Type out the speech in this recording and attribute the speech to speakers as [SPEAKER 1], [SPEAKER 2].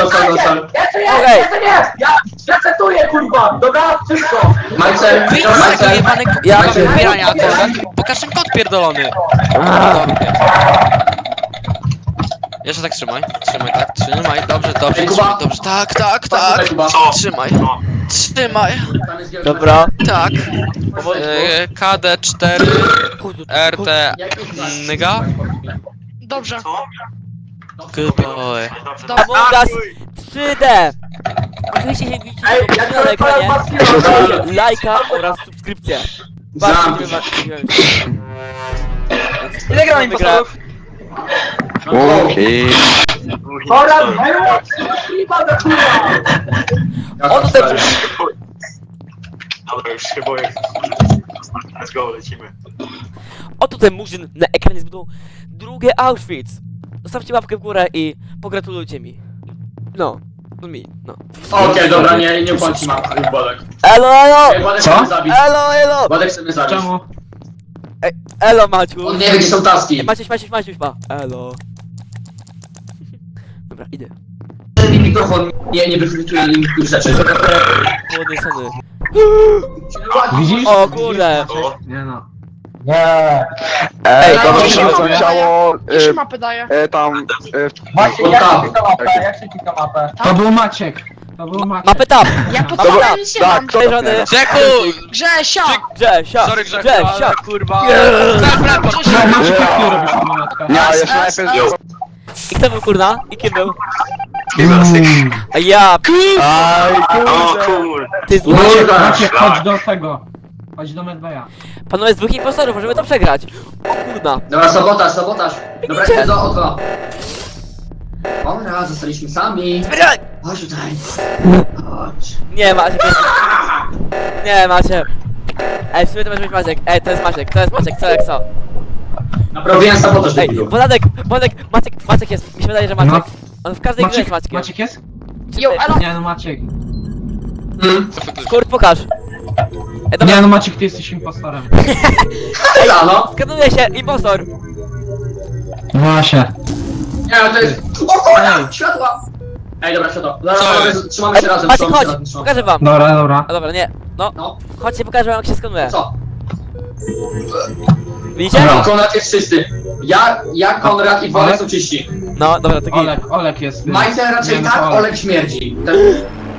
[SPEAKER 1] sol, sol.
[SPEAKER 2] Jeszcze nie,
[SPEAKER 3] Okej.
[SPEAKER 2] jeszcze nie! Ja resetuję, kurwa! Dobra, wszystko!
[SPEAKER 1] Marcel,
[SPEAKER 4] Wyjdź z tego
[SPEAKER 1] Marcel.
[SPEAKER 4] jebany
[SPEAKER 3] Ja-
[SPEAKER 4] ja. Pokaż ten kod pierdolony. Jeszcze tak trzymaj, trzymaj tak, trzymaj, dobrze, dobrze,
[SPEAKER 1] Ej, Kuba.
[SPEAKER 4] trzymaj, dobrze, tak, tak, tak,
[SPEAKER 1] Kuba.
[SPEAKER 4] trzymaj, trzymaj,
[SPEAKER 1] Tam jest wielka-
[SPEAKER 3] Dobra.
[SPEAKER 4] tak,
[SPEAKER 3] Powoli.
[SPEAKER 4] e, KD4, RT, Nyga,
[SPEAKER 5] Dobrze.
[SPEAKER 4] Good boy.
[SPEAKER 3] Among Us 3D. Oczywiście się widzicie
[SPEAKER 2] Ej,
[SPEAKER 3] na
[SPEAKER 2] to
[SPEAKER 3] ekranie. Lajka oraz subskrypcję.
[SPEAKER 1] Znam.
[SPEAKER 3] Bardzo dziękuję
[SPEAKER 2] Ile gram impostorów?
[SPEAKER 6] Okej.
[SPEAKER 2] Oraz wyłącznie klipa do kurwa!
[SPEAKER 3] O, to ten...
[SPEAKER 7] Dobra, już się boję. Let's go, lecimy.
[SPEAKER 3] Oto ten murzyn na ekranie zbudował drugie Auschwitz. Zostawcie łapkę w górę i pogratulujcie mi. No. No mi, no.
[SPEAKER 1] Okej, dobra, nie, nie bądź ma, Władek.
[SPEAKER 3] Elo, elo!
[SPEAKER 1] Ej, Władek
[SPEAKER 2] Co?
[SPEAKER 1] chce mnie zabić.
[SPEAKER 3] Elo, elo!
[SPEAKER 1] Władek chce mnie zabić.
[SPEAKER 2] Czemu?
[SPEAKER 3] Elo, Maciu!
[SPEAKER 1] On nie wie, gdzie są taski.
[SPEAKER 3] Maciuś, Maciuś, Maciuś, ma. Elo. Dobra, idę.
[SPEAKER 1] Mi mikrofon nie, nie wychwytuje niektórych rzeczy.
[SPEAKER 3] Podniesiony.
[SPEAKER 2] Widzisz?
[SPEAKER 3] O kurde!
[SPEAKER 2] Nie no.
[SPEAKER 6] Ej, to
[SPEAKER 3] dobra,
[SPEAKER 6] się
[SPEAKER 3] dobra.
[SPEAKER 6] chciało
[SPEAKER 5] Jak się
[SPEAKER 6] e,
[SPEAKER 5] mapy daje?
[SPEAKER 6] e, tam e,
[SPEAKER 2] Maciek,
[SPEAKER 1] jak się
[SPEAKER 2] klika mapę? Jak się mapę? To był Maciek. To był Maciek.
[SPEAKER 3] Mapę tam!
[SPEAKER 5] Ja
[SPEAKER 3] Dobra,
[SPEAKER 5] podałem nic nie
[SPEAKER 6] tak,
[SPEAKER 5] mam.
[SPEAKER 6] to
[SPEAKER 3] Przejrzony!
[SPEAKER 4] Grzechu!
[SPEAKER 5] Grzesia!
[SPEAKER 3] Grzesia!
[SPEAKER 4] Sorry Grzechu,
[SPEAKER 3] Grzesia!
[SPEAKER 4] ale kurwa...
[SPEAKER 3] Nie.
[SPEAKER 4] Dobra,
[SPEAKER 2] No,
[SPEAKER 4] Grzesia.
[SPEAKER 2] Maciek, jak ty robisz?
[SPEAKER 6] Nie,
[SPEAKER 5] S,
[SPEAKER 6] jeszcze najpierw...
[SPEAKER 3] I kto był kurna? I kim był? A ja!
[SPEAKER 6] Aj,
[SPEAKER 7] O
[SPEAKER 6] kurde.
[SPEAKER 3] Ty z
[SPEAKER 1] Kurwa.
[SPEAKER 2] Maciek, chodź do tego. Chodź do Medbaya.
[SPEAKER 3] Panowie z dwóch impostorów, możemy to przegrać! O kurna!
[SPEAKER 1] Dobra, sabotaż, sabotaż. Dobra,
[SPEAKER 3] Idzie.
[SPEAKER 1] do okna. Dobra, zostaliśmy sami.
[SPEAKER 3] Zbieraj!
[SPEAKER 1] Chodź tutaj. Chodź.
[SPEAKER 3] Nie, Maciek jest... Nie, Maciek! Ej, w sumie to może być Maciek. Ej, to jest Maciek, to jest Maciek, co jak co?
[SPEAKER 1] Naprawiłem sabotaż do
[SPEAKER 3] Ej. Władek, Władek, Maciek, Maciek jest, mi się wydaje, że Maciek. On w każdej grze jest
[SPEAKER 2] Maciek. Maciek jest?
[SPEAKER 5] Yo, elo!
[SPEAKER 2] Nie no, Maciek.
[SPEAKER 1] Hmm?
[SPEAKER 3] Kurt, pokaż. Ej, dobra,
[SPEAKER 2] Nie no, Maciek, ty jesteś impostorem.
[SPEAKER 1] Ja, no.
[SPEAKER 3] skanuję się, impostor!
[SPEAKER 2] Właśnie.
[SPEAKER 1] Nie, no to jest... O kurwa, światła! Ej, dobra, światło. Dobra,
[SPEAKER 4] Co jest?
[SPEAKER 1] trzymamy się razem,
[SPEAKER 3] Maciek,
[SPEAKER 1] trzymamy się
[SPEAKER 3] chodź,
[SPEAKER 1] razem. trzymamy.
[SPEAKER 3] pokażę wam.
[SPEAKER 2] Dobra, dobra.
[SPEAKER 3] A dobra, nie, no,
[SPEAKER 1] No,
[SPEAKER 3] chodźcie, pokażę wam jak się skanuje.
[SPEAKER 1] co?
[SPEAKER 3] Widzicie?
[SPEAKER 2] Dobra.
[SPEAKER 1] Konrad jest czysty. Ja, ja Konrad i Wolek są czyści.
[SPEAKER 3] No, dobra, to git.
[SPEAKER 2] Olek, Olek jest. y,
[SPEAKER 1] Majce raczej
[SPEAKER 2] nie, no,
[SPEAKER 1] tak,
[SPEAKER 2] to
[SPEAKER 1] Olek śmierdzi. Ten...